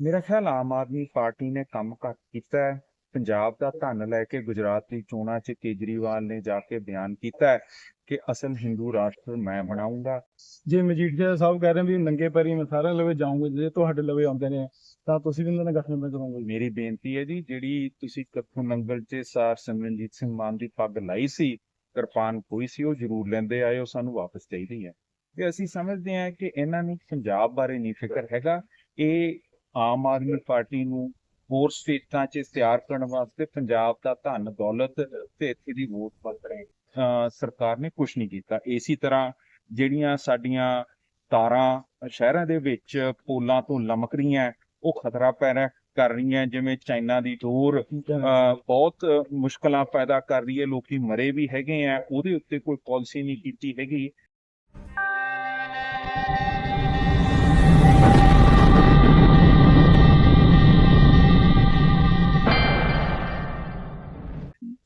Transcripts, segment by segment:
ਮੇਰਾ ਖਿਆਲ ਆਮ ਆਦਮੀ ਪਾਰਟੀ ਨੇ ਕੰਮ ਘੱਟ ਕੀਤਾ ਹੈ। ਪੰਜਾਬ ਦਾ ਧਨ ਲੈ ਕੇ ਗੁਜਰਾਤ ਦੀ ਚੋਣਾਂ 'ਚ ਕੇਜਰੀਵਾਲ ਨੇ ਜਾ ਕੇ ਬਿਆਨ ਕੀਤਾ ਹੈ ਕਿ ਅਸਲ ਹਿੰਦੂ ਰਾਸ਼ਟਰ ਮੈਂ ਬਣਾਉਂਗਾ। ਜੇ ਮਜੀਠੀਆ ਸਾਹਿਬ ਕਹਿ ਰਹੇ ਵੀ ਨੰਗੇ ਪੈਰੀ ਮੈਂ ਸਾਰਿਆਂ ਲਵੇ ਜਾਊਂਗਾ, ਜੇ ਤੁਹਾਡੇ ਲਵੇ ਆਉਂਦੇ ਨੇ, ਤਾਂ ਤੁਸੀਂ ਵੀ ਇਹਨਾਂ ਨਾਲ ਗਠਬੰਧਨ ਕਰੋਗੇ। ਮੇਰੀ ਬੇਨਤੀ ਹੈ ਜੀ, ਜਿਹੜੀ ਤੁਸੀਂ ਕੱਥੂ ਨੰਗਲ 'ਚ ਸਾਰ ਸਿਮਰਨਜੀਤ ਸਿੰਘ ਮਾਨ ਦੀ ਪੱਗ ਲਾਈ ਸੀ, ਕਿਰਪਾਨ ਕੋਈ ਸੀ, ਉਹ ਜ਼ਰੂਰ ਲੈਂਦੇ ਆਏ ਉਹ ਸਾਨੂੰ ਵਾਪਸ ਚਾਹੀਦੀ ਹੈ। ਤੇ ਅਸੀਂ ਸਮਝਦੇ ਹਾਂ ਕਿ ਇਹਨਾਂ ਨੂੰ ਪੰਜਾਬ ਬਾਰੇ ਨਹੀਂ ਫਿਕਰ ਹੈਗਾ। ਇਹ ਆਮ ਆਦਮੀ ਪਾਰਟੀ ਨੂੰ ਹੋਰ ਸਟੇਟਾਂ 'ਚ ਤਿਆਰ ਕਰਨ ਵਾਸਤੇ ਪੰਜਾਬ ਦਾ ਧਨ, ਦੌਲਤ ਤੇ ਇੱਥੇ ਦੀ ਵੋਟ ਵਧ ਰਹੇ ਸਰਕਾਰ ਨੇ ਕੁਝ ਨਹੀਂ ਕੀਤਾ। ਇਸੇ ਤਰ੍ਹਾਂ ਜਿਹੜੀਆਂ ਸਾਡੀਆਂ ਤਾਰਾਂ ਸ਼ਹਿਰਾਂ ਦੇ ਵਿੱਚ ਪੋਲਾਂ ਤੋਂ ਲਮਕ ਰਹੀਆਂ, ਉਹ ਖਤਰਾ ਪੈਦਾ ਕਰ ਰਹੀਆਂ, ਜਿਵੇਂ ਚਾਈਨਾ ਦੀ ਦੂਰ ਅਹ ਬਹੁਤ ਮੁਸ਼ਕਲਾਂ ਪੈਦਾ ਕਰ ਰਹੀ ਹੈ। ਲੋਕੀ ਮਰੇ ਵੀ ਹੈਗੇ ਆ। ਉਹਦੇ ਉੱਤੇ ਕੋਈ ਪਾਲਿਸੀ ਨਹੀਂ ਕੀਤੀ ਹੈਗੀ।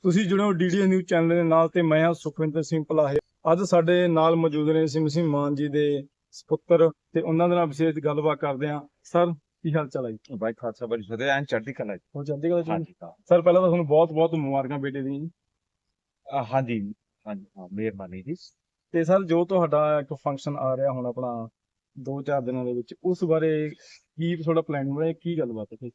ਤੁਸੀਂ ਜੁੜੇ ਹੋ ਡੀਡੀ ਨਿਊਜ਼ ਚੈਨਲ ਦੇ ਨਾਲ ਤੇ ਮੈਂ ਹਾਂ ਸੁਖਵਿੰਦਰ ਸਿੰਘ ਪਲਾਹੇ ਅੱਜ ਸਾਡੇ ਨਾਲ ਮੌਜੂਦ ਨੇ ਸਿਮ ਸਿੰਘ ਮਾਨ ਜੀ ਦੇ ਸੁਪੁੱਤਰ ਤੇ ਉਹਨਾਂ ਦੇ ਨਾਲ ਵਿਸ਼ੇਸ਼ ਗੱਲਬਾਤ ਕਰਦੇ ਹਾਂ। ਸਰ ਕੀ ਹਾਲ ਚਾਲ ਹੈ ਜੀ? ਬਾਈ ਖਾਲਸਾ ਬੜੀ ਫਤਿਹ। ਐਨ ਚੜ੍ਹਦੀ ਕਲਾ ਜੀ। ਹੋ ਜਾਂਦੀ ਗੱਲ ਜੀ? ਹਾਂ। ਸਰ ਪਹਿਲਾਂ ਤਾਂ ਤੁਹਾਨੂੰ ਬਹੁਤ ਬਹੁਤ ਮੁਬਾਰਕਾਂ ਬੇਟੇ ਦੀ ਜੀ। ਹਾਂਜੀ ਹਾਂਜੀ ਹਾਂ ਮਿਹਰਬਾਨੀ ਜੀ। ਤੇ ਸਰ ਜੋ ਤੁਹਾਡਾ ਇੱਕ ਫੰਕਸ਼ਨ ਆ ਰਿਹਾ ਹੁਣ ਆਪਣਾ 2-4 ਦਿਨਾਂ ਦੇ ਵਿੱਚ ਉਸ ਬਾਰੇ ਕੀ ਤੁਹਾਡਾ ਪਲਾਨ ਬਣਿਆ ਕੀ ਗੱਲਬਾਤ ਹੈ?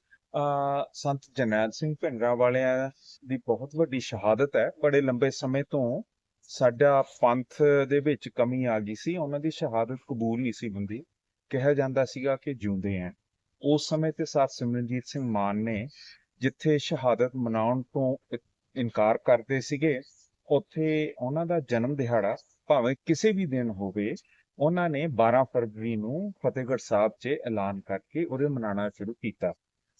ਸੰਤ ਜਰਨੈਲ ਸਿੰਘ ਭਿੰਡਰਾਂ ਵਾਲਿਆਂ ਦੀ ਬਹੁਤ ਵੱਡੀ ਸ਼ਹਾਦਤ ਹੈ, ਬੜੇ ਲੰਬੇ ਸਮੇਂ ਤੋਂ ਸਾਡਾ ਪੰਥ ਦੇ ਵਿੱਚ ਕਮੀ ਆ ਗਈ ਸੀ, ਉਹਨਾਂ ਦੀ ਸ਼ਹਾਦਤ ਕਬੂਲ ਨਹੀਂ ਸੀ ਹੁੰਦੀ। ਕਿਹਾ ਜਾਂਦਾ ਸੀਗਾ ਕਿ ਜਿਉਂਦੇ ਆ ਉਸ ਸਮੇਂ ਤੇ ਸਰ ਸਿਮਰਨਜੀਤ ਸਿੰਘ ਮਾਨ ਨੇ ਜਿੱਥੇ ਸ਼ਹਾਦਤ ਮਨਾਉਣ ਤੋਂ ਇਨਕਾਰ ਕਰਦੇ ਸੀਗੇ, ਉੱਥੇ ਉਹਨਾਂ ਦਾ ਜਨਮ ਦਿਹਾੜਾ ਭਾਵੇਂ ਕਿਸੇ ਵੀ ਦਿਨ ਹੋਵੇ, ਉਹਨਾਂ ਨੇ 12 ਫਰਵਰੀ ਨੂੰ ਫਤਿਹਗੜ੍ਹ ਸਾਹਿਬ 'ਚ ਐਲਾਨ ਕਰਕੇ ਉਹਦੇ ਮਨਾਉਣਾ ਸ਼ੁਰੂ ਕੀਤਾ।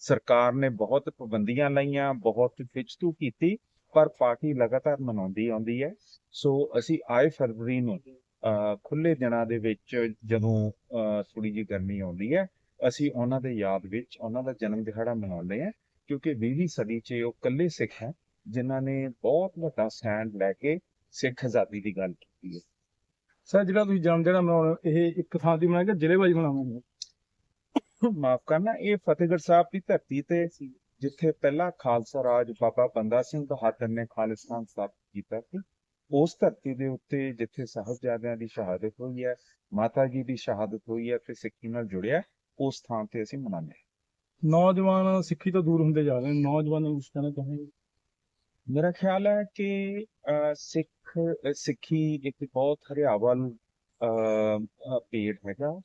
ਸਰਕਾਰ ਨੇ ਬਹੁਤ ਪਾਬੰਦੀਆਂ ਲਾਈਆਂ, ਬਹੁਤ ਖਿੱਚਤੂ ਕੀਤੀ, ਪਰ ਪਾਰਟੀ ਲਗਾਤਾਰ ਮਨਾਉਂਦੀ ਆਉਂਦੀ ਹੈ। ਸੋ ਅਸੀਂ ਆਏ ਫਰਵਰੀ ਨੂੰ ਖੁੱਲੇ ਦਿਨਾਂ ਦੇ ਵਿੱਚ ਜਦੋਂ ਥੋੜੀ ਜਿਹੀ ਗਰਮੀ ਆਉਂਦੀ ਹੈ, ਅਸੀਂ ਉਹਨਾਂ ਦੇ ਯਾਦ ਵਿੱਚ ਉਹਨਾਂ ਦਾ ਜਨਮ ਦਿਹਾੜਾ ਮਨਾਉਂਦੇ ਹਾਂ, ਕਿਉਂਕਿ 20ਵੀਂ ਸਦੀ 'ਚ ਉਹ ਇਕੱਲੇ ਸਿੱਖ ਹੈ, ਜਿਨ੍ਹਾਂ ਨੇ ਬਹੁਤ ਵੱਡਾ ਸਟੈਂਡ ਲੈ ਕੇ ਸਿੱਖ ਆਜ਼ਾਦੀ ਦੀ ਗੱਲ ਕੀਤੀ ਹੈ। ਸਰ, ਜਿਹੜਾ ਤੁਸੀਂ ਜਨਮ ਦਿਹਾੜਾ ਮਨਾਉਣਾ, ਇਹ ਇੱਕ ਥਾਂ ਦੀ ਮਨਾਇਆ ਕਿ ਜ਼ਿਲ੍ਹੇ ਵਾਈਜ਼ ਮਨਾਵਾਂਗੇ ਮਾਫ ਕਰਨਾ ਇਹ ਫਤਿਹਗੜ੍ਹ ਸਾਹਿਬ ਦੀ ਧਰਤੀ ਤੇ ਜਿੱਥੇ ਪਹਿਲਾ ਖਾਲਸਾ ਰਾਜ ਬਾਬਾ ਬੰਦਾ ਸਿੰਘ ਬਹਾਦਰ ਨੇ ਖਾਲਿਸਤਾਨ ਸਥਾਪਿਤ ਕੀਤਾ ਸੀ। ਉਸ ਧਰਤੀ ਦੇ ਉੱਤੇ ਜਿੱਥੇ ਸਾਹਿਬਜ਼ਾਦਿਆਂ ਦੀ ਸ਼ਹਾਦਤ ਹੋਈ ਹੈ ਮਾਤਾ ਜੀ ਦੀ ਸ਼ਹਾਦਤ ਹੋਈ ਹੈ ਤੇ ਸਿੱਖੀ ਨਾਲ ਜੁੜਿਆ ਉਸ ਥਾਂ ਤੇ ਅਸੀਂ ਮਨਾਉਂਦੇ ਹਾਂ। ਨੌਜਵਾਨ ਸਿੱਖੀ ਤੋਂ ਦੂਰ ਹੁੰਦੇ ਜਾ ਰਹੇ ਨੇ ਨੌਜਵਾਨਾਂ ਕੁਛ ਕਹਿਣਾ ਚਾਹੁੰਦੇ ਮੇਰਾ ਖਿਆਲ ਹੈ ਕਿ ਸਿੱਖ ਸਿੱਖੀ ਇੱਕ ਬਹੁਤ ਹਰਿਆਵਲ ਪੇੜ ਹੈਗਾ।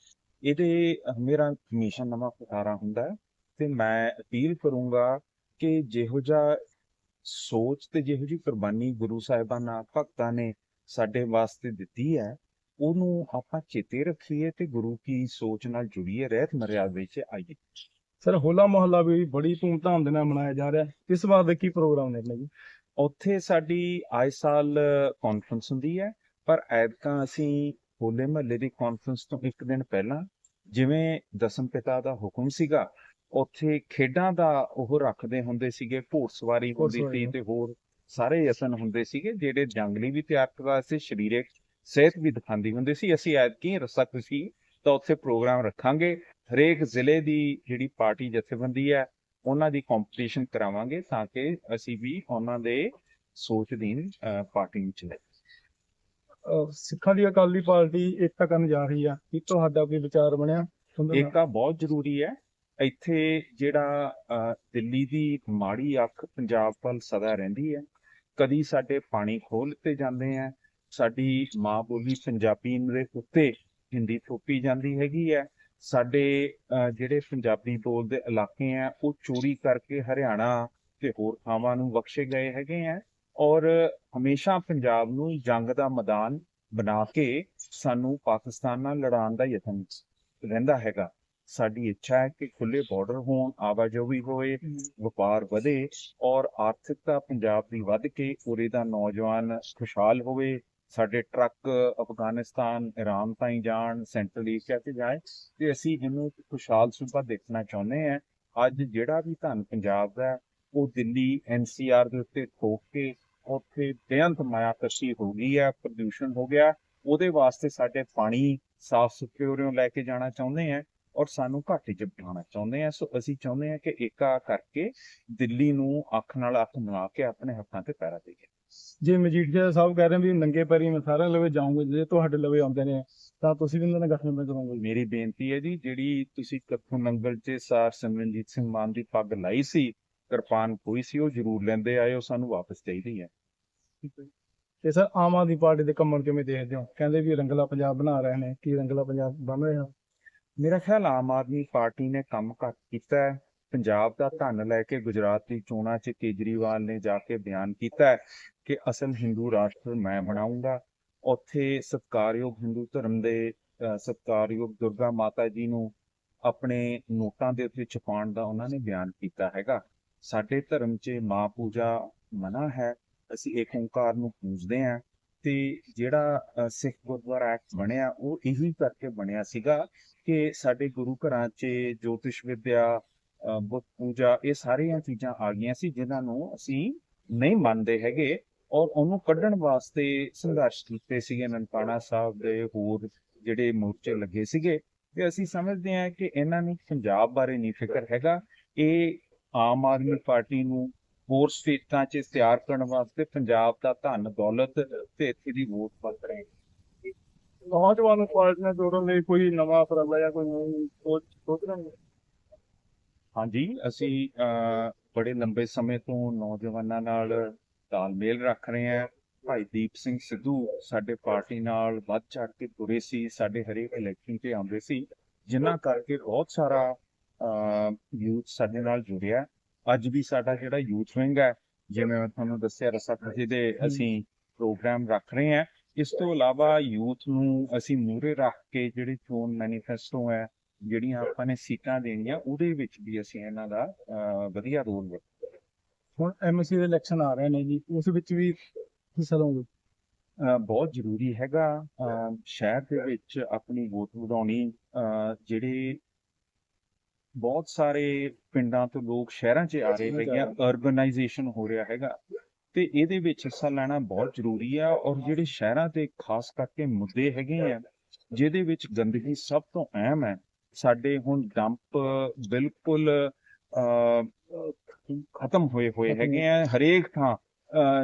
ਇਹਦੇ ਮੇਰਾ ਹਮੇਸ਼ਾ ਨਵਾਂ ਪੁਕਾਰਾ ਹੁੰਦਾ ਹੈ ਤੇ ਮੈਂ ਅਪੀਲ ਕਰੂੰਗਾ ਕਿ ਜਿਹੋ ਜਿਹਾ ਸੋਚ ਤੇ ਜਿਹੋ ਜਿਹੀ ਕੁਰਬਾਨੀ ਗੁਰੂ ਸਾਹਿਬਾਨਾਂ ਭਗਤਾਂ ਨੇ ਸਾਡੇ ਵਾਸਤੇ ਦਿੱਤੀ ਹੈ ਉਹਨੂੰ ਆਪਾਂ ਚੇਤੇ ਰੱਖੀਏ ਤੇ ਗੁਰੂ ਕੀ ਸੋਚ ਨਾਲ ਜੁੜੀਏ ਰਹਿਤ ਮਰਿਆਦਾ ਵਿੱਚ ਆਈਏ। ਸਰ ਹੋਲਾ ਮਹੱਲਾ ਵੀ ਬੜੀ ਧੂਮਧਾਮ ਦੇ ਨਾਲ ਮਨਾਇਆ ਜਾ ਰਿਹਾ ਇਸ ਵਾਰ ਦੇ ਕੀ ਪ੍ਰੋਗਰਾਮ ਨੇ ਜੀ? ਉੱਥੇ ਸਾਡੀ ਆਏ ਸਾਲ ਕਾਨਫਰੰਸ ਹੁੰਦੀ ਹੈ ਪਰ ਐਤਕਾਂ ਅਸੀਂ ਹੋਲੇ ਮਹੱਲੇ ਦੀ ਕਾਨਫਰੰਸ ਤੋਂ ਇੱਕ ਦਿਨ ਪਹਿਲਾਂ ਜਿਵੇਂ ਦਸਮ ਪਿਤਾ ਦਾ ਹੁਕਮ ਸੀਗਾ ਉੱਥੇ ਖੇਡਾਂ ਦਾ ਉਹ ਰੱਖਦੇ ਹੁੰਦੇ ਸੀਗੇ ਘੋੜਸਵਾਰੀ ਹੁੰਦੀ ਸੀ ਤੇ ਹੋਰ ਸਾਰੇ ਯਤਨ ਹੁੰਦੇ ਸੀਗੇ ਜਿਹੜੇ ਜੰਗਲੀ ਵੀ ਤਿਆਰ ਕਰਵਾ ਸੀ ਸਰੀਰਕ ਸਿਹਤ ਵੀ ਦਿਖਾਉਂਦੀ ਹੁੰਦੀ ਸੀ। ਅਸੀਂ ਐਤਕੀ ਰਸਾ ਖੁਸ਼ੀ ਤਾਂ ਉੱਥੇ ਪ੍ਰੋਗਰਾਮ ਰੱਖਾਂਗੇ। ਹਰੇਕ ਜ਼ਿਲ੍ਹੇ ਦੀ ਜਿਹੜੀ ਪਾਰਟੀ ਜਥੇਬੰਦੀ ਹੈ ਉਹਨਾਂ ਦੀ ਕੰਪੀਟੀਸ਼ਨ ਕਰਾਵਾਂਗੇ ਤਾਂ ਕਿ ਅਸੀਂ ਵੀ ਉਹਨਾਂ ਦੇ ਸੋਚ ਦੀ ਪਾਰਟੀ ਵਿੱਚ ਲੈ ਸਿੱਖਾਂ ਦੀ ਅਕਾਲੀ ਪਾਰਟੀ ਏਕਤਾ ਕਰਨ ਜਾ ਰਹੀ ਆ, ਕੀ ਤੁਹਾਡਾ ਕੋਈ ਵਿਚਾਰ ਬਣਿਆ? ਏਕਤਾ ਬਹੁਤ ਜ਼ਰੂਰੀ ਹੈ। ਇੱਥੇ ਜਿਹੜਾ ਦਿੱਲੀ ਦੀ ਮਾੜੀ ਅੱਖ ਪੰਜਾਬ ਵੱਲ ਸਦਾ ਰਹਿੰਦੀ ਹੈ। ਕਦੀ ਸਾਡੇ ਪਾਣੀ ਖੋਲ ਦਿੱਤੇ ਜਾਂਦੇ ਆ। ਸਾਡੀ ਮਾਂ ਬੋਲੀ ਪੰਜਾਬੀ ਦੇ ਉੱਤੇ ਹਿੰਦੀ ਥੋਪੀ ਜਾਂਦੀ ਹੈਗੀ ਹੈ। ਸਾਡੇ ਜਿਹੜੇ ਪੰਜਾਬੀ ਬੋਲਦੇ ਇਲਾਕੇ ਆ, ਉਹ ਚੋਰੀ ਕਰਕੇ ਹਰਿਆਣਾ ਤੇ ਹੋਰ ਥਾਵਾਂ ਨੂੰ ਬਖਸ਼ੇ ਗਏ ਹੈਗੇ ਆ। ਔਰ ਹਮੇਸ਼ਾ ਪੰਜਾਬ ਨੂੰ ਜੰਗ ਦਾ ਮੈਦਾਨ ਬਣਾ ਕੇ ਸਾਨੂੰ ਪਾਕਿਸਤਾਨ ਨਾਲ ਲੜਾਉਣ ਦਾ ਯਤਨ ਰਹਿੰਦਾ ਹੈਗਾ। ਸਾਡੀ ਇੱਛਾ ਹੈ ਕਿ ਖੁੱਲੇ ਬਾਰਡਰ ਹੋਣ ਆਵਾਜਾਈ ਹੋਵੇ ਵਪਾਰ ਵਧੇ ਔਰ ਆਰਥਿਕਤਾ ਪੰਜਾਬ ਦੀ ਵੱਧ ਕੇ ਉਰੇ ਦਾ ਨੌਜਵਾਨ ਖੁਸ਼ਹਾਲ ਹੋਵੇ। ਸਾਡੇ ਟਰੱਕ ਅਫਗਾਨਿਸਤਾਨ ਇਰਾਨ ਤਾਈਂ ਜਾਣ ਸੈਂਟਰਲ ਏਸ਼ੀਆ ਤੇ ਜਾਏ ਤੇ ਅਸੀਂ ਇਹਨੂੰ ਖੁਸ਼ਹਾਲ ਸੂਬਾ ਦੇਖਣਾ ਚਾਹੁੰਦੇ ਹਾਂ। ਅੱਜ ਜਿਹੜਾ ਵੀ ਧਨ ਪੰਜਾਬ ਦਾ ਉਹ ਦਿੱਲੀ ਐਨਸੀਆਰ ਦੇ ਉੱਤੇ ਠੋਕ ਕੇ ਉੱਥੇ ਬੇਅੰਤ ਮਾਇਆਕਸ਼ੀ ਹੋ ਗਈ ਹੈ ਪ੍ਰਦੂਸ਼ਣ ਹੋ ਗਿਆ। ਉਹਦੇ ਵਾਸਤੇ ਸਾਡੇ ਪਾਣੀ ਸਾਫ਼ ਸੁਥਰੇ ਉਰਿਓਂ ਲੈ ਕੇ ਜਾਣਾ ਚਾਹੁੰਦੇ ਹਾਂ ਔਰ ਸਾਨੂੰ ਘਾਟੇ 'ਚ ਬਿਠਾਉਣਾ ਚਾਹੁੰਦੇ ਆ। ਸੋ ਅਸੀਂ ਚਾਹੁੰਦੇ ਆ ਕਿ ਏਕਾ ਕਰਕੇ ਦਿੱਲੀ ਨੂੰ ਅੱਖ ਨਾਲ ਅੱਖ ਮਿਲਾ ਕੇ ਆਪਣੇ ਹੱਥਾਂ ਤੇ ਪੈਰਾਂ ਤੇ ਜੇ ਮਜੀਠੀਆ ਸਾਹਿਬ ਕਹਿ ਰਹੇ ਵੀ ਨੰਗੇ ਪੈਰੀ ਮੈਂ ਸਾਰਿਆਂ ਲਵੇ ਜਾਊਂਗਾ ਜੇ ਤੁਹਾਡੇ ਲਵੇ ਆਉਂਦੇ ਨੇ ਤਾਂ ਤੁਸੀਂ ਵੀ ਉਹਨਾਂ ਨਾਲ ਗਠਬੰਧਨ ਕਰੋਗੇ। ਮੇਰੀ ਬੇਨਤੀ ਹੈ ਜੀ ਜਿਹੜੀ ਤੁਸੀਂ ਕੱਥੂ ਨੰਗਲ 'ਚ ਸਰ ਸਿਮਰਨਜੀਤ ਸਿੰਘ ਮਾਨ ਦੀ ਪੱਗ ਲਾਈ ਸੀ ਕਿਰਪਾਨ ਕੋਈ ਸੀ ਉਹ ਜ਼ਰੂਰ ਲੈਂਦੇ ਉਹ ਸਾਨੂੰ ਵਾਪਸ ਚਾਹੀਦੀ ਹੈ। ਤੇ ਸਰ ਆਮ ਆਦਮੀ ਪਾਰਟੀ ਦੇ ਕੰਮਾਂ ਨੂੰ ਕਿਵੇਂ ਦੇਖਦੇ ਹੋ? ਕਹਿੰਦੇ ਵੀ ਰੰਗਲਾ ਪੰਜਾਬ ਬਣਾ ਰਹੇ ਨੇ। ਕੀ ਰੰਗਲਾ ਪੰਜਾਬ ਬਣ ਰਿਹਾ? ਮੇਰਾ ਖਿਆਲ ਆਮ ਆਦਮੀ ਪਾਰਟੀ ਨੇ ਕੰਮ ਘੱਟ ਕੀਤਾ ਹੈ। ਪੰਜਾਬ ਦਾ ਧਨ ਲੈ ਕੇ ਗੁਜਰਾਤ ਦੀ ਚੋਣਾਂ 'ਚ ਕੇਜਰੀਵਾਲ ਨੇ ਜਾ ਕੇ ਬਿਆਨ ਕੀਤਾ ਕਿ ਅਸਲ ਹਿੰਦੂ ਰਾਸ਼ਟਰ ਮੈਂ ਬਣਾਉਂਗਾ। ਉੱਥੇ ਸਤਕਾਰਯੋਗ ਹਿੰਦੂ ਧਰਮ ਦੇ ਅਹ, ਸਤਿਕਾਰਯੋਗ ਦੁਰਗਾ ਮਾਤਾ ਜੀ ਨੂੰ ਆਪਣੇ ਨੋਟਾਂ ਦੇ ਉੱਤੇ ਛਪਾਉਣ ਦਾ ਉਹਨਾਂ ਨੇ ਬਿਆਨ ਕੀਤਾ ਹੈਗਾ। ਸਾਡੇ ਧਰਮ 'ਚ ਮਾਂ ਪੂਜਾ ਮਨਾ ਹੈ। ਅਸੀਂ ਏਕ ਓੰਕਾਰ ਨੂੰ ਪੂਜਦੇ ਹਾਂ ਤੇ ਜਿਹੜਾ ਸਿੱਖ ਗੁਰਦੁਆਰਾ ਐਕਟ ਬਣਿਆ, ਉਹ ਇਹੀ ਕਰਕੇ ਬਣਿਆ ਸੀਗਾ ਕਿ ਸਾਡੇ ਗੁਰੂ ਘਰਾਂ 'ਚ ਜੋਤਿਸ਼ ਵਿਦਿਆ ਬੁੱਤ ਪੂਜਾ ਇਹ ਸਾਰੀਆਂ ਚੀਜ਼ਾਂ ਆ ਗਈਆਂ ਸੀ ਜਿਨ੍ਹਾਂ ਨੂੰ ਅਸੀਂ ਨਹੀਂ ਮੰਨਦੇ ਹੈਗੇ ਔਰ ਉਹਨੂੰ ਕੱਢਣ ਵਾਸਤੇ ਸੰਘਰਸ਼ ਕੀਤੇ ਸੀਗੇ ਨਨਕਾਣਾ ਸਾਹਿਬ ਦੇ ਹੋਰ ਜਿਹੜੇ ਮੋਰਚੇ ਲੱਗੇ ਸੀਗੇ ਤੇ ਅਸੀਂ ਸਮਝਦੇ ਹਾਂ ਕਿ ਇਹਨਾਂ ਨੂੰ ਪੰਜਾਬ ਬਾਰੇ ਨਹੀਂ ਫਿਕਰ ਹੈਗਾ। ਇਹ ਆਮ ਆਦਮੀ ਪਾਰਟੀ ਨੂੰ ਹੋਰ ਸਟੇਟਾਂ 'ਚ ਤਿਆਰ ਕਰਨ ਵਾਸਤੇ ਪੰਜਾਬ ਦਾ ਧਨ ਦੌਲਤ ਤੇ ਇੱਥੇ ਦੀ ਵੋਟ ਵਰਤ ਰਹੇ। ਨੌਜਵਾਨ ਪਾਰਟੀ ਨਾਲ ਜੋੜਨ ਲਈ ਕੋਈ ਨਵਾਂ ਉਪਰਾਲਾ ਜਾਂ ਕੋਈ ਨਵੀਂ ਸੋਚ ਸੋਚ ਰਹੇ ਹੋ? ਹਾਂਜੀ ਅਸੀਂ ਬੜੇ ਲੰਬੇ ਸਮੇਂ ਤੋਂ ਨੌਜਵਾਨਾਂ ਨਾਲ ਤਾਲਮੇਲ ਰੱਖ ਰਹੇ ਹਾਂ। ਭਾਈ ਦੀਪ ਸਿੰਘ ਸਿੱਧੂ ਸਾਡੇ ਪਾਰਟੀ ਨਾਲ ਵੱਧ ਚੜ ਕੇ ਤੁਰੇ ਸੀ ਸਾਡੇ ਹਰੇਕ ਇਲੈਕਸ਼ਨ 'ਤੇ ਆਉਂਦੇ ਸੀ ਜਿਨ੍ਹਾਂ ਕਰਕੇ ਬਹੁਤ ਸਾਰਾ ਯੂਥ ਸਾਡੇ ਨਾਲ ਜੁੜਿਆ। ਅੱਜ ਵੀ ਸਾਡਾ ਜਿਹੜਾ ਯੂਥ ਵਿੰਗ ਹੈ ਜਿਵੇਂ ਮੈਂ ਤੁਹਾਨੂੰ ਦੱਸਿਆ ਰਸਾਖਸੀ ਦੇ ਅਸੀਂ ਪ੍ਰੋਗਰਾਮ ਰੱਖ ਰਹੇ ਹਾਂ। ਇਸ ਤੋਂ ਇਲਾਵਾ ਯੂਥ ਨੂੰ ਅਸੀਂ ਮੂਹਰੇ ਰੱਖ ਕੇ ਜਿਹੜੇ ਚੋਣ ਮੈਨੀਫੈਸਟੋ ਹੈ ਜਿਹੜੀਆਂ ਆਪਾਂ ਨੇ ਸੀਟਾਂ ਦੇਣੀਆਂ ਉਹਦੇ ਵਿੱਚ ਵੀ ਅਸੀਂ ਇਹਨਾਂ ਦਾ ਵਧੀਆ ਰੋਲ ਹੁਣ ਐਮਸੀ ਦੇ ਇਲੈਕਸ਼ਨ ਆ ਰਹੇ ਨੇ ਜੀ ਉਸ ਵਿੱਚ ਵੀ ਹਿੱਸਾ ਅਹ ਬਹੁਤ ਜ਼ਰੂਰੀ ਹੈਗਾ। ਸ਼ਹਿਰ ਦੇ ਵਿੱਚ ਆਪਣੀ ਵੋਟ ਵਧਾਉਣੀ ਜਿਹੜੇ ਬਹੁਤ ਸਾਰੇ ਪਿੰਡਾਂ ਤੋਂ ਲੋਕ ਸ਼ਹਿਰਾਂ 'ਚ ਆ ਰਹੇ ਹੈਗੇ ਆ ਅਰਬਨਾਈਜੇਸ਼ਨ ਹੋ ਰਿਹਾ ਹੈਗਾ। ਤੇ ਇਹਦੇ ਵਿੱਚ ਹਿੱਸਾ ਲੈਣਾ ਬਹੁਤ ਜ਼ਰੂਰੀ ਆ ਔਰ ਜਿਹੜੇ ਸ਼ਹਿਰਾਂ ਦੇ ਖਾਸ ਕਰਕੇ ਮੁੱਦੇ ਹੈਗੇ ਆ ਜਿਹਦੇ ਵਿੱਚ ਗੰਦਗੀ ਸਭ ਤੋਂ ਅਹਿਮ ਹੈ। ਸਾਡੇ ਹੁਣ ਡੰਪ ਬਿਲਕੁਲ ਖਤਮ ਹੋਏ ਹੋਏ ਹੈਗੇ ਆ ਹਰੇਕ ਥਾਂ।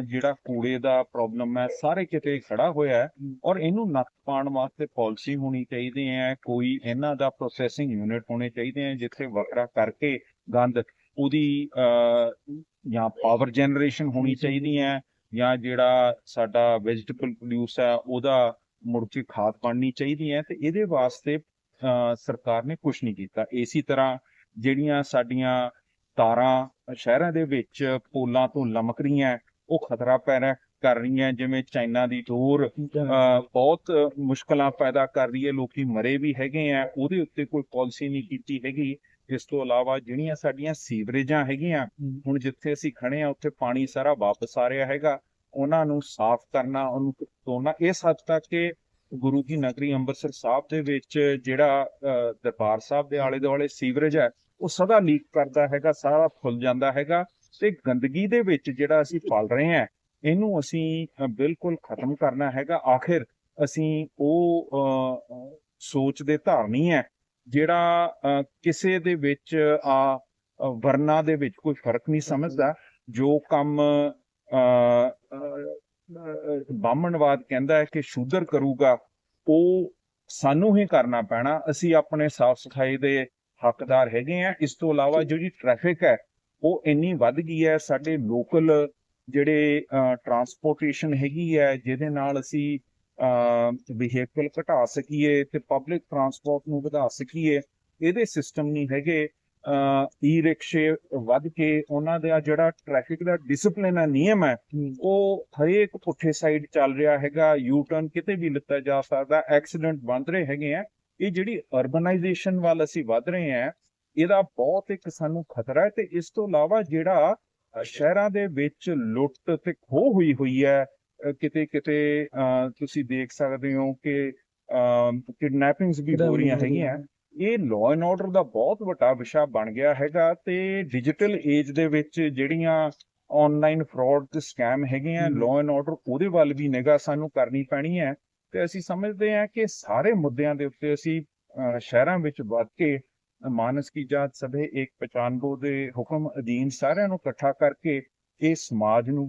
ਜਿਹੜਾ ਕੂੜੇ ਦਾ ਪ੍ਰੋਬਲਮ ਹੈ ਸਾਰੇ ਕਿਤੇ ਖੜਾ ਹੋਇਆ ਹੈ ਔਰ ਇਹਨੂੰ ਨੱਥ ਪਾਉਣ ਵਾਸਤੇ ਪਾਲਿਸੀ ਹੋਣੀ ਚਾਹੀਦੀ ਹੈ ਕੋਈ ਇਹਨਾਂ ਦਾ ਪ੍ਰੋਸੈਸਿੰਗ ਯੂਨਿਟ ਹੋਣੇ ਚਾਹੀਦੇ ਹੈ ਜਿੱਥੇ ਵੱਖਰਾ ਕਰਕੇ ਗੰਦ ਉਹਦੀ ਜਾਂ ਪਾਵਰ ਜਨਰੇਸ਼ਨ ਹੋਣੀ ਚਾਹੀਦੀ ਹੈ। ਜਾਂ ਜਿਹੜਾ ਸਾਡਾ ਵੈਜੀਟੇਬਲ ਪ੍ਰੋਡਿਊਸ ਹੈ ਉਹਦਾ ਮੁੜ ਕੇ ਖਾਦ ਬਣਨੀ ਚਾਹੀਦੀ ਹੈ ਤੇ ਇਹਦੇ ਵਾਸਤੇ ਸਰਕਾਰ ਨੇ ਕੁਝ ਨਹੀਂ ਕੀਤਾ। ਇਸੇ ਤਰ੍ਹਾਂ ਜਿਹੜੀਆਂ ਸਾਡੀਆਂ ਤਾਰਾਂ ਸ਼ਹਿਰਾਂ ਦੇ ਵਿੱਚ ਪੋਲਾਂ ਤੋਂ ਲਮਕ ਰਹੀਆਂ ਉਹ ਖਤਰਾ ਪੈਦਾ ਕਰ ਰਹੀਆਂ ਜਿਵੇਂ ਚਾਈਨਾ ਦੀ ਅਹ ਬਹੁਤ ਮੁਸ਼ਕਲਾਂ ਪੈਦਾ ਕਰ ਰਹੀ ਹੈ ਲੋਕੀ ਮਰੇ ਵੀ ਹੈਗੇ ਆ ਉਹਦੇ ਉੱਤੇ ਕੋਈ ਪਾਲਿਸੀ ਨਹੀਂ ਕੀਤੀ ਹੈਗੀ। ਇਸ ਤੋਂ ਇਲਾਵਾ ਜਿਹੜੀਆਂ ਸਾਡੀਆਂ ਸੀਵਰੇਜਾਂ ਹੈਗੀਆਂ ਹੁਣ ਜਿੱਥੇ ਅਸੀਂ ਖੜੇ ਆ ਉੱਥੇ ਪਾਣੀ ਸਾਰਾ ਵਾਪਸ ਆ ਰਿਹਾ ਹੈਗਾ। ਉਹਨਾਂ ਨੂੰ ਸਾਫ਼ ਕਰਨਾ ਉਹਨੂੰ ਤੋੜਨਾ ਇਸ ਹੱਦ ਤੱਕ ਕਿ ਗੁਰੂ ਕੀ ਨਗਰੀ ਅੰਮ੍ਰਿਤਸਰ ਸਾਹਿਬ ਦੇ ਵਿੱਚ ਜਿਹੜਾ ਦਰਬਾਰ ਸਾਹਿਬ ਦੇ ਆਲੇ ਦੁਆਲੇ ਸੀਵਰੇਜ ਹੈ ਉਹ ਸਦਾ ਲੀਕ ਕਰਦਾ ਹੈਗਾ ਸਾਰਾ ਫੁੱਲ ਜਾਂਦਾ ਹੈਗਾ। ਤੇ ਗੰਦਗੀ ਦੇ ਵਿੱਚ ਜਿਹੜਾ ਅਸੀਂ ਪਲ ਰਹੇ ਹਾਂ ਇਹਨੂੰ ਅਸੀਂ ਬਿਲਕੁਲ ਖਤਮ ਕਰਨਾ ਹੈਗਾ। ਆਖਿਰ ਅਸੀਂ ਉਹ ਸੋਚ ਦੇ ਧਾਰਨੀ ਹੈ ਜਿਹੜਾ ਕਿਸੇ ਦੇ ਵਿੱਚ ਆ ਵਰਨਾ ਦੇ ਵਿੱਚ ਕੋਈ ਫ਼ਰਕ ਨਹੀਂ ਸਮਝਦਾ ਜੋ ਕੰਮ ਬਾਹਮਣਵਾਦ ਕਹਿੰਦਾ ਹੈ ਕਿ ਸ਼ੂਦਰ ਕਰੂਗਾ ਉਹ ਸਾਨੂੰ ਹੀ ਕਰਨਾ ਪੈਣਾ। ਅਸੀਂ ਆਪਣੇ ਸਾਫ਼ ਸਫ਼ਾਈ ਦੇ ਹੱਕਦਾਰ ਹੈਗੇ ਆ ਇਸ ਤੋਂ ਇਲਾਵਾ ਜਿਹੜੀ ਟ੍ਰੈਫਿਕ ਹੈ ਉਹ ਇੰਨੀ ਵੱਧ ਗਈ ਹੈ ਸਾਡੇ ਲੋਕਲ ਜਿਹੜੇ ਟਰਾਂਸਪੋਰਟੇਸ਼ਨ ਹੈਗੀ ਹੈ ਜਿਹਦੇ ਨਾਲ ਅਸੀਂ ਵਹੀਕਲ ਘਟਾ ਸਕੀਏ ਤੇ ਪਬਲਿਕ ਟਰਾਂਸਪੋਰਟ ਨੂੰ ਵਧਾ ਸਕੀਏ ਇਹਦੇ ਸਿਸਟਮ ਨਹੀਂ ਹੈਗੇ। ਈ ਰਿਕਸ਼ੇ ਵੱਧ ਕੇ ਉਹਨਾਂ ਦਾ ਜਿਹੜਾ ਟ੍ਰੈਫਿਕ ਦਾ ਡਿਸਪਲਿਨ ਹੈ ਨਿਯਮ ਹੈ ਉਹ ਹਰੇਕ ਪੁੱਠੇ ਸਾਈਡ ਚੱਲ ਰਿਹਾ ਹੈਗਾ ਯੂ ਟਰਨ ਕਿਤੇ ਵੀ ਲਿੱਤਾ ਜਾ ਸਕਦਾ ਐਕਸੀਡੈਂਟ ਬਣ ਰਹੇ ਹੈਗੇ ਆ। ਇਹ ਜਿਹੜੀ ਅਰਬਨਾਈਜੇਸ਼ਨ ਵੱਲ ਅਸੀਂ ਵੱਧ ਰਹੇ ਹਾਂ ਇਹਦਾ ਬਹੁਤ ਇੱਕ ਸਾਨੂੰ ਖਤਰਾ ਹੈ ਤੇ ਇਸ ਤੋਂ ਇਲਾਵਾ ਜਿਹੜਾ ਸ਼ਹਿਰਾਂ ਦੇ ਵਿੱਚ ਲੁੱਟ ਤੇ ਖੋਹ ਹੋਈ ਹੋਈ ਹੈ ਕਿਤੇ ਕਿਤੇ ਤੁਸੀਂ ਦੇਖ ਸਕਦੇ ਹੋ ਕਿ ਕਿਡਨੈਪਿੰਗਸ ਵੀ ਹੋ ਰਹੀਆਂ ਹੈਗੀਆਂ। ਇਹ ਲਾਅ ਐਂਡ ਆਰਡਰ ਦਾ ਬਹੁਤ ਵੱਡਾ ਵਿਸ਼ਾ ਬਣ ਗਿਆ ਹੈਗਾ ਤੇ ਡਿਜੀਟਲ ਏਜ ਦੇ ਵਿੱਚ ਜਿਹੜੀਆਂ ਆਨਲਾਈਨ ਫਰਾਡ ਤੇ ਸਕੈਮ ਹੈਗੇ ਆ। ਲਾਅ ਐਂਡ ਆਰਡਰ ਉਹਦੇ ਵੱਲ ਵੀ ਨਿਗਾਹ ਸਾਨੂੰ ਕਰਨੀ ਪੈਣੀ ਹੈ। ਤੇ ਅਸੀਂ ਸਮਝਦੇ ਹਾਂ ਕਿ ਸਾਰੇ ਮੁੱਦਿਆਂ ਦੇ ਉੱਤੇ ਅਸੀਂ ਸ਼ਹਿਰਾਂ ਵਿੱਚ ਵੱਧ ਕੇ ਮਾਨਸ ਕੀ ਜਾਤ ਸਭੇ ਇੱਕ ਪਛਾਨਬੋ ਦੇ ਹੁਕਮ ਅਧੀਨ ਸਾਰਿਆਂ ਨੂੰ ਇਕੱਠਾ ਕਰਕੇ ਇਹ ਸਮਾਜ ਨੂੰ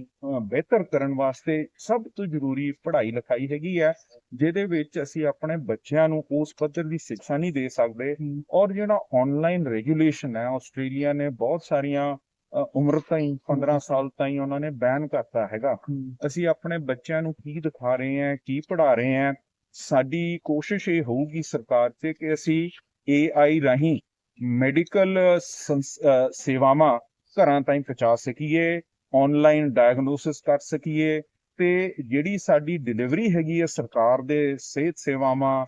ਬਿਹਤਰ ਕਰਨ ਵਾਸਤੇ ਸਭ ਤੋਂ ਜ਼ਰੂਰੀ ਪੜ੍ਹਾਈ ਲਿਖਾਈ ਹੈਗੀ ਹੈ ਜਿਹਦੇ ਵਿੱਚ ਅਸੀਂ ਆਪਣੇ ਬੱਚਿਆਂ ਨੂੰ ਉਸ ਪੱਧਰ ਦੀ ਸਿੱਖਿਆ ਨਹੀਂ ਦੇ ਸਕਦੇ ਔਰ ਜਿਹੜਾ ਆਨਲਾਈਨ ਰੈਗੂਲੇਸ਼ਨ ਹੈ ਆਸਟ੍ਰੇਲੀਆ ਨੇ ਬਹੁਤ ਸਾਰੀਆਂ ਉਮਰ ਤਾਈਂ 15 ਸਾਲ ਤਾਈਂ ਉਹਨਾਂ ਨੇ ਬੈਨ ਕਰਤਾ ਹੈਗਾ। ਅਸੀਂ ਆਪਣੇ ਬੱਚਿਆਂ ਨੂੰ ਕੀ ਦਿਖਾ ਰਹੇ ਹਾਂ ਕੀ ਪੜ੍ਹਾ ਰਹੇ ਹਾਂ ਸਾਡੀ ਕੋਸ਼ਿਸ਼ ਇਹ ਹੋਊਗੀ ਸਰਕਾਰ ਤੇ ਕਿ ਅਸੀਂ AI ਰਾਹੀਂ ਮੈਡੀਕਲ ਸੇਵਾਵਾਂ ਘਰਾਂ ਤਾਈਂ ਪਹੁੰਚਾ ਸਕੀਏ ਆਨਲਾਈਨ ਡਾਇਗਨੋਸਿਸ ਕਰ ਸਕੀਏ ਤੇ ਜਿਹੜੀ ਸਾਡੀ ਡਿਲੀਵਰੀ ਹੈਗੀ ਹੈ ਸਰਕਾਰ ਦੇ ਸਿਹਤ ਸੇਵਾਵਾਂ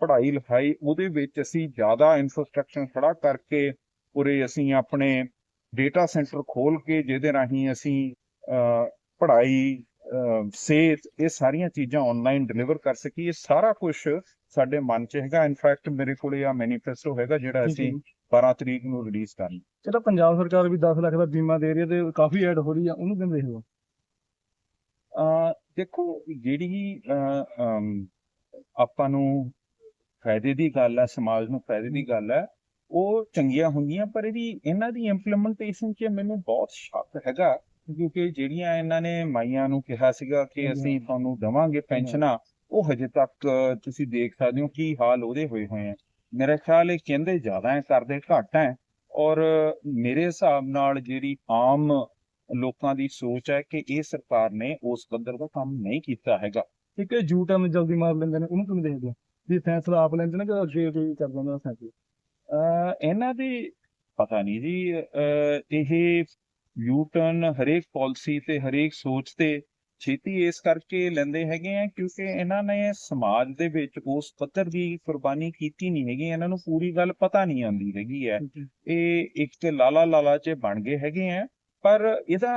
ਪੜ੍ਹਾਈ ਲਿਖਾਈ ਉਹਦੇ ਵਿੱਚ ਅਸੀਂ ਜ਼ਿਆਦਾ ਇਨਫਰਾਸਟ੍ਰਕਚਰ ਖੜਾ ਕਰਕੇ ਉਰੇ ਅਸੀਂ ਆਪਣੇ ਡੇਟਾ ਸੈਂਟਰ ਖੋਲ ਕੇ ਜਿਹਦੇ ਰਾਹੀਂ ਅਸੀਂ ਪੜ੍ਹਾਈ ਸਿਹਤ ਇਹ ਸਾਰੀਆਂ ਚੀਜ਼ਾਂ ਆਨਲਾਈਨ ਡਿਲੀਵਰ ਕਰ ਸਕੀਏ, ਸਾਰਾ ਕੁਝ ਸਾਡੇ ਮਨ 'ਚ ਹੈਗਾ ਇਨਫੈਕਟ ਮੇਰੇ ਕੋਲੇ ਆ ਮੈਨੀਫੈਸਟੋ ਹੈਗਾ ਜਿਹੜਾ ਅਸੀਂ 12 ਤਰੀਕ ਨੂੰ ਰਿਲੀਜ਼ ਕਰਨਾ ਜਿਹੜਾ ਪੰਜਾਬ ਸਰਕਾਰ ਵੀ 10 ਲੱਖ ਦਾ ਬੀਮਾ ਦੇ ਰਹੀ ਹੈ ਤੇ ਕਾਫੀ ਐਡ ਹੋ ਰਹੀ ਆ ਉਹਨੂੰ ਕਿਵੇਂ ਦੇਖਦੇ ਹੋ? ਅ ਦੇਖੋ ਜਿਹੜੀ ਆਪਾਂ ਨੂੰ ਫਾਇਦੇ ਦੀ ਗੱਲ ਹੈ ਸਮਾਜ ਨੂੰ ਫਾਇਦੇ ਦੀ ਗੱਲ ਹੈ ਉਹ ਚੰਗੀਆਂ ਹੁੰਦੀਆਂ ਪਰ ਇਹਦੀ ਇਹਨਾਂ ਦੀ ਇੰਪਲੀਮੈਂਟੇਸ਼ਨ 'ਚ ਮੈਨੂੰ ਬਹੁਤ ਸ਼ੱਕ ਹੈਗਾ ਕਿਉਂਕਿ ਜਿਹੜੀਆਂ ਇਹਨਾਂ ਨੇ ਮਾਈਆਂ ਨੂੰ ਕਿਹਾ ਸੀਗਾ ਕਿ। ਅਸੀਂ ਤੁਹਾਨੂੰ ਦੇਵਾਂਗੇ ਪੈਨਸ਼ਨਾਂ ਉਹ ਹਜੇ ਤੱਕ ਤੁਸੀਂ ਦੇਖ ਸਕਦੇ ਹੋ ਕੀ ਹਾਲ ਉਹਦੇ ਹੋਏ ਹੋਏ ਆ। ਮੇਰਾ ਖਿਆਲ ਇਹ ਕਹਿੰਦੇ ਜ਼ਿਆਦਾ ਹੈ ਕਰਦੇ ਘੱਟ ਹੈ ਔਰ ਮੇਰੇ ਹਿਸਾਬ ਨਾਲ ਜਿਹੜੀ ਆਮ ਲੋਕਾਂ ਦੀ ਸੋਚ ਹੈ ਕਿ ਇਹ ਸਰਕਾਰ ਨੇ ਉਸ ਪੱਧਰ ਦਾ ਕੰਮ ਨਹੀਂ ਕੀਤਾ ਹੈਗਾ। ਇੱਕ ਜੂ ਟਰਨ ਜਲਦੀ ਮਾਰ ਲੈਂਦੇ ਨੇ ਉਹਨੂੰ ਕਿਵੇਂ ਦੇਖਦੇ ਵੀ ਫੈਸਲਾ ਆਪ ਲੈਂਦੇ ਨੇ ਕਿ ਅੱਗੇ ਕੋਈ ਕਰ ਦਿੰਦਾ ਅਹ ਇਹਨਾਂ ਦੀ ਪਤਾ ਨਹੀਂ ਜੀ ਇਹ ਯੂ ਟਰਨ ਹਰੇਕ ਪਾਲਿਸੀ ਤੇ ਹਰੇਕ ਸੋਚ ਤੇ ਛੇਤੀ ਇਸ ਕਰਕੇ ਲੈਂਦੇ ਹੈਗੇ ਆ ਕਿਉਂਕਿ ਇਹਨਾਂ ਨੇ ਸਮਾਜ ਦੇ ਵਿੱਚ ਉਸ ਪੱਧਰ ਦੀ ਕੁਰਬਾਨੀ ਕੀਤੀ ਨਹੀਂ ਹੈਗੀ ਇਹਨਾਂ ਨੂੰ ਪੂਰੀ ਗੱਲ ਪਤਾ ਨਹੀਂ ਆਉਂਦੀ ਹੈਗੀ ਹੈ। ਇਹ ਇੱਕ ਲਾਲਾ ਲਾਲਾ ਚ ਬਣ ਗਏ ਹੈਗੇ ਆ ਪਰ ਇਹਦਾ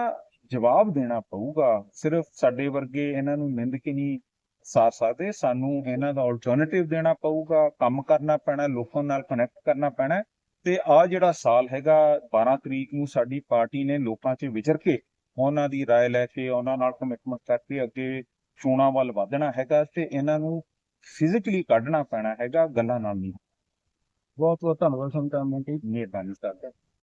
ਜਵਾਬ ਦੇਣਾ ਪਊਗਾ। ਸਿਰਫ ਸਾਡੇ ਵਰਗੇ ਇਹਨਾਂ ਨੂੰ ਨਿੰਦ ਕੇ ਨਹੀਂ ਸਾਰ ਸਕਦੇ ਸਾਨੂੰ ਇਹਨਾਂ ਦਾ ਆਲਟਰਨੇਟਿਵ ਦੇਣਾ ਪਊਗਾ ਕੰਮ ਕਰਨਾ ਪੈਣਾ ਲੋਕਾਂ ਨਾਲ ਕਨੈਕਟ ਕਰਨਾ ਪੈਣਾ। ਤੇ ਆ ਜਿਹੜਾ ਸਾਲ ਹੈਗਾ 12 ਤਰੀਕ ਨੂੰ ਸਾਡੀ ਪਾਰਟੀ ਨੇ ਲੋਕਾਂ 'ਚ ਵਿਚਰ ਕੇ ਉਹਨਾਂ ਦੀ رائے ਲੈ ਕੇ ਉਹਨਾਂ ਨਾਲ ਕਮਿਟਮੈਂਟ ਕਰਕੇ ਅੱਗੇ ਚੋਣਾਂ ਵੱਲ ਵਧਣਾ ਹੈਗਾ ਤੇ ਇਹਨਾਂ ਨੂੰ ਫਿਜ਼ੀਕਲੀ ਕੱਢਣਾ ਪੈਣਾ ਹੈਗਾ ਗੱਲਾਂ ਨਾਲ ਨਹੀਂ ਬਹੁਤ ਬਹੁਤ ਧੰਨਵਾਦ ਤੁਹਾਨੂੰ ਟਾਈਮ ਦੇਣ ਲਈ ਮਿਹਰਬਾਨੀ ਕਰਦਾ